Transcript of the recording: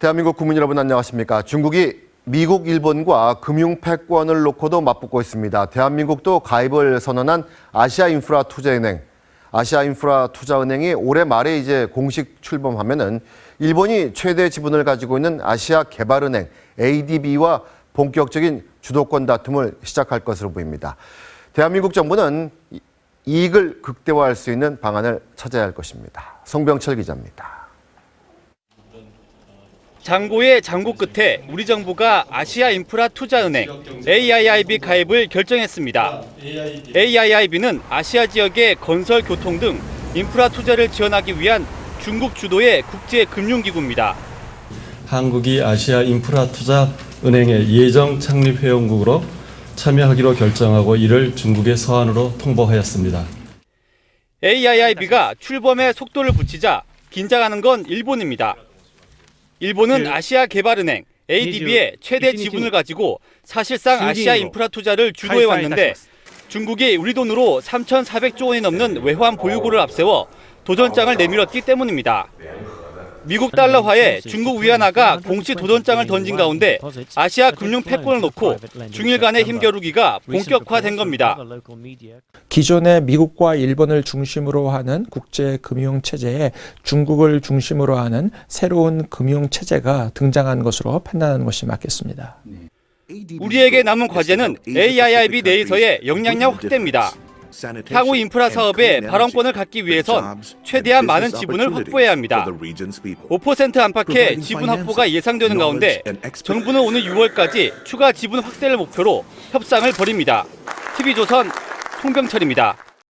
대한민국 국민 여러분 안녕하십니까? 중국이 미국, 일본과 금융 패권을 놓고도 맞붙고 있습니다. 대한민국도 가입을 선언한 아시아 인프라 투자은행, 아시아 인프라 투자은행이 올해 말에 이제 공식 출범하면은 일본이 최대 지분을 가지고 있는 아시아 개발은행 ADB와 본격적인 주도권 다툼을 시작할 것으로 보입니다. 대한민국 정부는 이- 이익을 극대화할 수 있는 방안을 찾아야 할 것입니다. 송병철 기자입니다. 장고의 장고 끝에 우리 정부가 아시아 인프라 투자은행 AIIB 가입을 결정했습니다. AIIB는 아시아 지역의 건설, 교통 등 인프라 투자를 지원하기 위한 중국 주도의 국제 금융기구입니다. 한국이 아시아 인프라 투자 은행의 예정 창립 회원국으로 참여하기로 결정하고 이를 중국의 서한으로 통보하였습니다. AIIB가 출범에 속도를 붙이자 긴장하는 건 일본입니다. 일본은 아시아 개발은행 ADB의 최대 지분을 가지고 사실상 아시아 인프라 투자를 주도해 왔는데 중국이 우리 돈으로 3,400조 원이 넘는 외환 보유고를 앞세워 도전장을 내밀었기 때문입니다. 미국 달러화에 중국 위안화가 공시 도전장을 던진 가운데 아시아 금융 패권을 놓고 중일 간의 힘겨루기가 본격화된 겁니다. 기존의 미국과 일본을 중심으로 하는 국제 금융 체제에 중국을 중심으로 하는 새로운 금융 체제가 등장한 것으로 판단하는 것이 맞겠습니다. 우리에게 남은 과제는 AIIB 내에서의 역량력 확대입니다. 향후 인프라 사업에 발언권을 갖기 위해선 최대한 많은 지분을 확보해야 합니다. 5% 안팎의 지분 확보가 예상되는 가운데 정부는 오늘 6월까지 추가 지분 확대를 목표로 협상을 벌입니다. TV조선 송병철입니다.